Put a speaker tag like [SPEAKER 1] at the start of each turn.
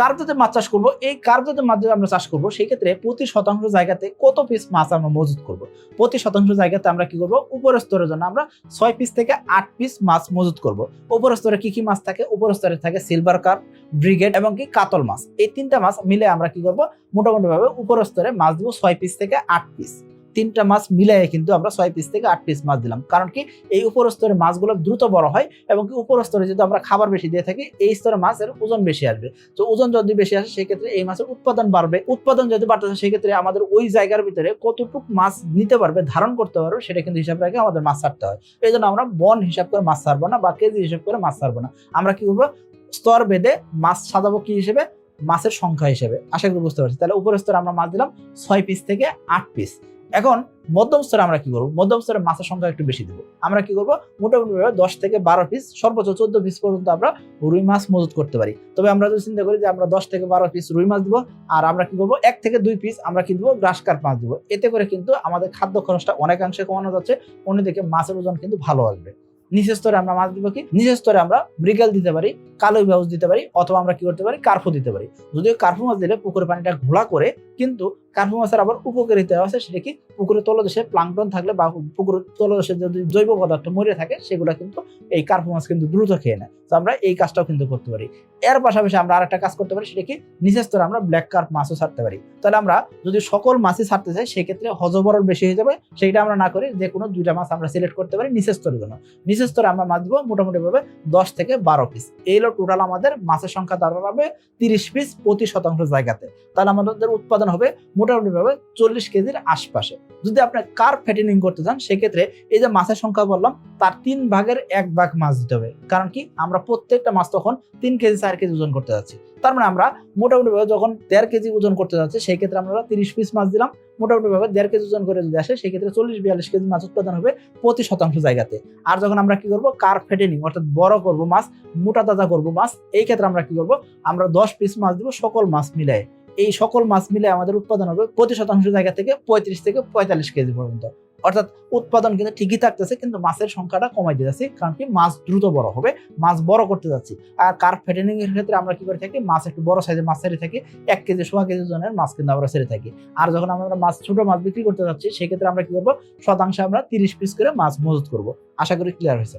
[SPEAKER 1] কার্যতে মাছ চাষ করব, এই কার্যতে মাছ যদি আমরা চাষ করব, সেই ক্ষেত্রে প্রতি শতাংশ জায়গাতে কত পিস মাছ আমরা মজুত করব? প্রতি শতাংশ জায়গাতে আমরা কি করব? উপরের স্তরের জন্য আমরা ছয় পিস থেকে আট পিস মাছ মজুত করব। উপরের স্তরে কি কি মাছ থাকে? উপরের স্তরে থাকে সিলভার কার্প ব্রিগেড এবং কি কাতল মাছ। এই তিনটা মাছ মিলে আমরা কি করব? মোটামুটি ভাবে উপরের স্তরে মাছ দিব ছয় পিস থেকে আট পিস তিনটা মাছ মিলাই কিন্তু আমরা ছয় পিস থেকে আট পিস মাছ দিলাম। কারণ কি? এই উপর স্তরে মাছগুলো দ্রুত বড় হয় এবং কি উপর স্তরে যদি আমরা খাবার বেশি দিয়ে থাকি, এই স্তরে মাছের ওজন বেশি আসবে। তো ওজন যদি বেশি আসে, সেক্ষেত্রে এই মাছের উৎপাদন বাড়বে। উৎপাদন যদি বাড়তেছে, সেক্ষেত্রে আমাদের ওই জায়গার ভিতরে কতটুক মাছ নিতে পারবে, ধারণ করতে পারবে, সেটা কিন্তু হিসাব রাখে আমাদের মাছ ছাড়তে হয়। এই জন্য আমরা বন হিসাব করে মাছ ছাড়বো না বা কেজি হিসাব করে মাছ ছাড়বো না। আমরা কি করব? স্তর বেঁধে মাছ সাজাবো কি হিসেবে? মাছের সংখ্যা হিসেবে। আশা করি বুঝতে পারছি। তাহলে উপরের স্তরে আমরা মাছ দিলাম ছয় পিস থেকে আট পিস এখন মধ্যম স্তরে আমরা কি করব? মধ্যম স্তরে মাছের সংখ্যা একটু বেশি দেবো। আমরা কি করব? মোটামুটি দশ থেকে বারো পিস সর্বোচ্চ চোদ্দ পিস পর্যন্ত আমরা রুই মাছ মজুত করতে পারি। তবে আমরা যদি চিন্তা করি যে আমরা দশ থেকে বারো পিস রুই মাছ দিব, আর আমরা কি করব? এক থেকে দুই পিস আমরা কি দেবো? গ্রাস কার্প মাছ দিব। এতে করে কিন্তু আমাদের খাদ্য খরচটা অনেকাংশে কমানো যাচ্ছে, অন্যদিকে মাছের ওজন কিন্তু ভালো আসবে। নিচের স্তরে আমরা মাছ দিব কি? নিচের স্তরে আমরা ব্রিগেল দিতে পারি কালো ব্যাউজ দিতে পারি, অথবা আমরা কি করতে পারি? কার্ফু দিতে পারি। যদিও কার্ফু মাছ দিলে পুকুরের পানিটা ঘোলা করে কিন্তু কার্ফু মাছের আবার উপকারিতা আছে, সেটা কি পুকুরের তলদেশে প্লাঙ্কটন থাকলে বা পুকুরের তলদেশে যদি জৈব পদার্থ মরে থাকে, সেগুলো কিন্তু এই কার্ফু মাছ কিন্তু দ্রুত খেয়ে নেয়। তো আমরা এই কাজটাও কিন্তু করতে পারি। এর পাশাপাশি আমরা আরেকটা কাজ করতে পারি, সেটা কি নিচের স্তরে আমরা ব্ল্যাক কার্প মাছও ছাড়তে পারি। তাহলে আমরা যদি সকল মাছই ছাড়তে চাই, সেক্ষেত্রে হজবরল বেশি হয়ে যাবে। সেইটা আমরা না করি যে কোনো দুইটা মাছ আমরা সিলেক্ট করতে পারি নিচের স্তরের জন্য। নিচের স্তরে আমরা মাছ দিব মোটামুটি ভাবে দশ থেকে বারো পিস এই হলো টোটাল আমাদের মাছের সংখ্যা দাঁড়াবে তিরিশ পিস প্রতি শতাংশ জায়গাতে। তাহলে আমাদের উৎপাদন হবে মোটামুটি ভাবে চল্লিশ কেজির আশপাশে। যদি আপনি কার ফ্যাটেনিং করতে চান, সেক্ষেত্রে এই যে মাছের সংখ্যা বললাম, তার তিন ভাগের এক ভাগ মাছ দিতে হবে। কারণ কি? আমরা প্রত্যেকটা মাছ তখন তিন কেজি, চার কেজি ওজন করতে যাচ্ছি। তার মানে আমরা মোটামুটি ভাবে যখন দেড় কেজি ওজন করতে যাচ্ছি সেই ক্ষেত্রে আমরা তিরিশ পিস মাছ দিলাম। মোটামুটি ভাবে দেড় কেজি ওজন করে যদি আসে সেই ক্ষেত্রে চল্লিশ, বিয়াল্লিশ কেজি মাছ উৎপাদন হবে প্রতি শতাংশ জায়গাতে। আর যখন আমরা কি করব? কার ফেটেনিং অর্থাৎ বড় করব মাছ, মোটা তাজা করব মাছ, এই ক্ষেত্রে আমরা কি করব? আমরা দশ পিস মাছ দিব সকল মাছ মিলায়। এই সকল মাছ মিলে আমাদের উৎপাদন হবে প্রতি শতাংশ জায়গা থেকে পঁয়ত্রিশ থেকে পঁয়তাল্লিশ কেজি পর্যন্ত। অর্থাৎ উৎপাদন কিন্তু ঠিকই থাকতেছে, কিন্তু মাছের সংখ্যাটা কমাই যাচ্ছি, কারণ কি মাছ দ্রুত বড় হবে, মাছ বড় করতে যাচ্ছি। আর কার ফেটেনিং এর ক্ষেত্রে আমরা কি করে থাকি, মাছ একটু বড় সাইজের মাছ ছেড়ে থাকি, এক কেজি, সোয়া কেজি ওজনের মাছ কিন্তু আমরা ছেড়ে থাকি। আর যখন আমরা মাছ, ছোট মাছ বিক্রি করতে যাচ্ছি, সেক্ষেত্রে আমরা কি করব, শতাংশে আমরা তিরিশ পিস করে মাছ মজুত করব। আশা করি ক্লিয়ার হয়েছে।